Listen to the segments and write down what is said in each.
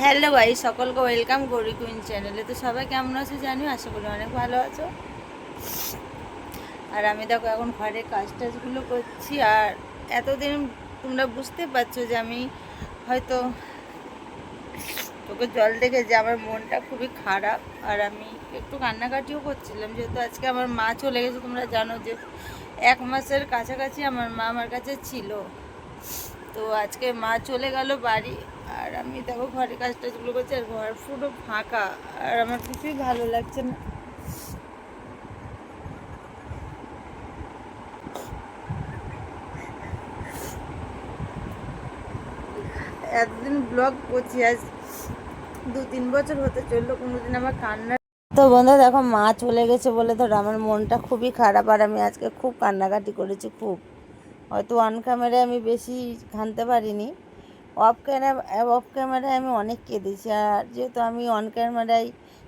Hello ভাই, সকলকে welcome Gauri queen চ্যানেলে তো সবাই কেমন আছো জানি, আশা করি অনেক ভালো আছো। আর আমি দেখো এখন ঘরে কাজ টাজগুলো করছি, আর এতদিন তোমরা বুঝতে পারছ যে আমি হয়তো তোকে জল দেখে যে আমার মনটা খুবই খারাপ, আর আমি একটু কান্নাকাটিও করছিলাম, যেহেতু আজকে আমার মা চলে গেছে। তোমরা জানো যে এক মাসের কাছাকাছি আমার মা আমার কাছে ছিল। তো আজকে মা চলে গেল বাড়ি, আর আমি দেখো ঘরে কাজ টাজগুলো করছি, আর ঘর পুরো ফাঁকা, আর আমার কিছুই ভালো লাগছে না। এতদিন ব্লগ করছি, আজ দু তিন বছর হতে চলল, কোনোদিন আমার কান্না। তো বন্ধু, দেখো মা চলে গেছে বলে ধর আমার মনটা খুবই খারাপ, আর আমি আজকে খুব কান্নাকাটি করেছি, খুব। হয়তো অন ক্যামেরায় আমি বেশি কাঁদতে পারিনি। অফ ক্যামেরা অফ ক্যামেরায় আমি অনেক কেঁদেছি। আর যেহেতু আমি অন ক্যামেরায়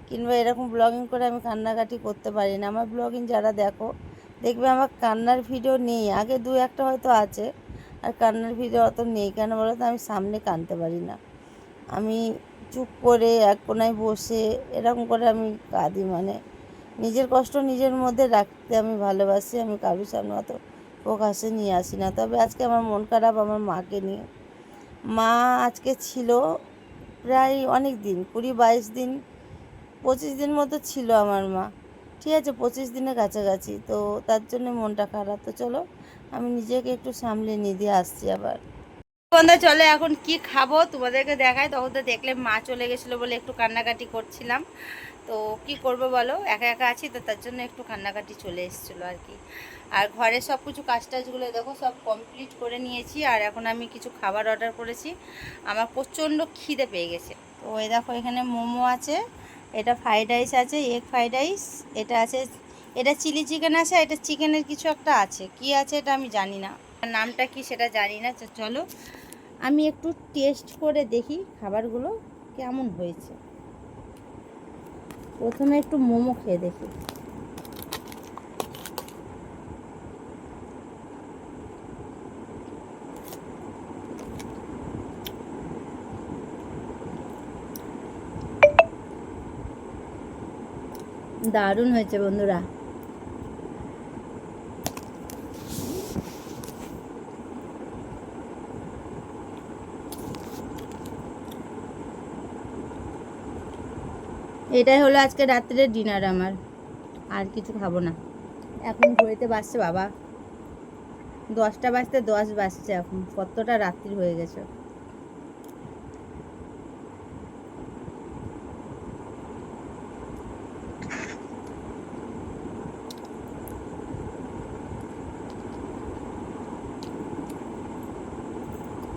কিংবা এরকম ব্লগিং করে আমি কান্নাকাটি করতে পারি না, আমার ব্লগিং যারা দেখো, দেখবে আমার কান্নার ভিডিও নেই। আগে দু একটা হয়তো আছে, আর কান্নার ভিডিও অত নেই। কেন বলো তো? আমি সামনে কাঁদতে পারি না। আমি চুপ করে এক কোনায় বসে এরকম করে আমি কাঁদি। মানে নিজের কষ্ট নিজের মধ্যে রাখতে আমি ভালোবাসি, আমি কারোর সামনে অত প্রকাশে নিয়ে আসি না। তবে আজকে আমার মন খারাপ, আমার মাকে নিয়ে। মা আজকে ছিল প্রায় অনেক দিন, কুড়ি বাইশ দিন, পঁচিশ দিন মতো ছিল আমার মা। ঠিক আছে, পঁচিশ দিনের কাছাকাছি। তো তার জন্য মনটা খারাপ। তো চলো, আমি নিজেকে একটু সামলে নিয়ে দিয়ে আসছি আবার। বন্ধু চলে এখন কি খাব? তোমাদেরকে দেখায় তখন তো দেখলে মা চলে গেছিল বলে একটু কান্নাকাটি করছিলাম। তো কি করব বলো? একা একা আছি তো তার জন্য একটু কান্নাকাটি চলে এসেছিল আর কি। আর ঘরে সব কিছু কাজ টাজগুলো দেখো, সব কমপ্লিট করে নিয়েছি। আর এখন আমি কিছু খাবার অর্ডার করেছি। আমার প্রচণ্ড খিদে পেয়ে গেছে। তো ওই দেখো, এখানে মোমো আছে, এটা ফ্রাইড রাইস আছে এগ ফ্রাইড রাইস এটা আছে, এটা চিলি চিকেন আছে এটা চিকেনের কিছু একটা আছে। কি আছে এটা আমি জানি না। নামটা কি সেটা জানি না চলো। আমি একটু টেস্ট করে দেখি খাবারগুলো কেমন হয়েছে। প্রথমে একটু মোমো খেয়ে দেখি। দারুণ হয়েছে বন্ধুরা। এটাই হলো আজকে রাত্রের ডিনার আমার। আর কিছু খাব না। এখন ঘড়িতে বাজছে বাবা। দশটা বাজতে দশ বাজছে এখন। কতটা রাত্রি হয়ে গেছে।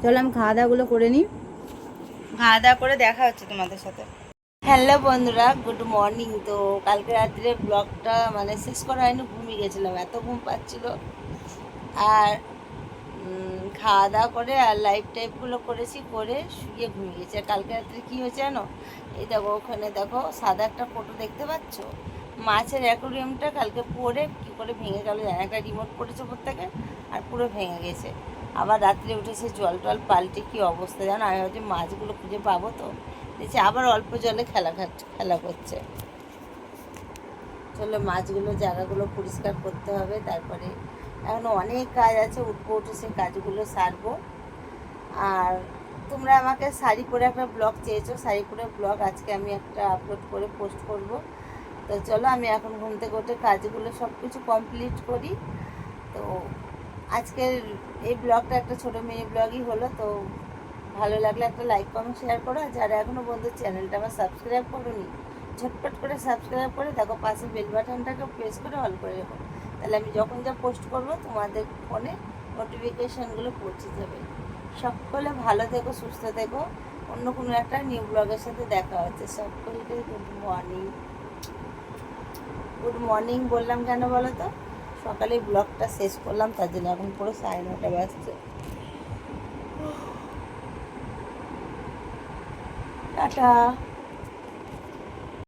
চলো আমি খাওয়া দাওয়াগুলো করে নিই। খাওয়া দাওয়া করে দেখা হচ্ছে তোমাদের সাথে। হ্যালো বন্ধুরা, গুড মর্নিং। তো কালকে রাত্রে ব্লগটা মানে শেষ করা হয়নি, ঘুমিয়ে গেছিলাম, এত ঘুম পাচ্ছিল। আর খাওয়া দাওয়া করে আর লাইফ টাইপগুলো করেছি, করে শুয়ে ঘুমিয়ে গেছি। আর কালকে রাত্রে কী হয়েছে জানো? এই দেখো, ওখানে দেখো, সাদা একটা ফটো দেখতে পাচ্ছ? মাছের অ্যাকোরিয়ামটা কালকে পরে কী করে ভেঙে গেল জানি একটা রিমোট পড়েছে উপর থেকে আর পুরো ভেঙে গেছে। আবার রাত্রে উঠেছে জল টল, পাল্টে কী অবস্থা জানো? আমি ভাবছি মাছগুলো খুঁজে পাবো তো। দেখছি আবার অল্প জলে খেলা খেলা করছে। চলো মাছগুলো, জায়গাগুলো পরিষ্কার করতে হবে, তারপরে এখন অনেক কাজ আছে, উঠবো উঠে সে কাজগুলো সারবো। আর তোমরা আমাকে শাড়ি পরে একটা ব্লগ চেয়েছো, শাড়ি পরে ব্লগ আজকে আমি একটা আপলোড করে পোস্ট করব। তো চলো আমি এখন ঘুম থেকে উঠে কাজগুলো সব কিছু কমপ্লিট করি। তো আজকের এই ব্লগটা একটা ছোটো মিনি ব্লগই হলো, তো ভালো লাগলে একটা লাইক কমেন্ট শেয়ার করো। আর যারা এখনও বন্ধু চ্যানেলটা আমার সাবস্ক্রাইব করোনি, ঝটপট করে সাবস্ক্রাইব করে দেখো, পাশে বেল বাটনটাকে প্রেস করে অল করে রেখো। তাহলে আমি যখন যা পোস্ট করব, তোমাদের ফোনে নোটিফিকেশানগুলো পৌঁছে যাবে। সকলে ভালো থেকো, সুস্থ থেকো। অন্য কোনো একটা নিউ ব্লগের সাথে দেখা হচ্ছে। সকলকে গুড মর্নিং গুড মর্নিং বললাম কেন বলো তো? সকালে ব্লগটা শেষ করলাম, তার জন্য এখন পুরো সাড়ে নটা বাজছে। টাটা।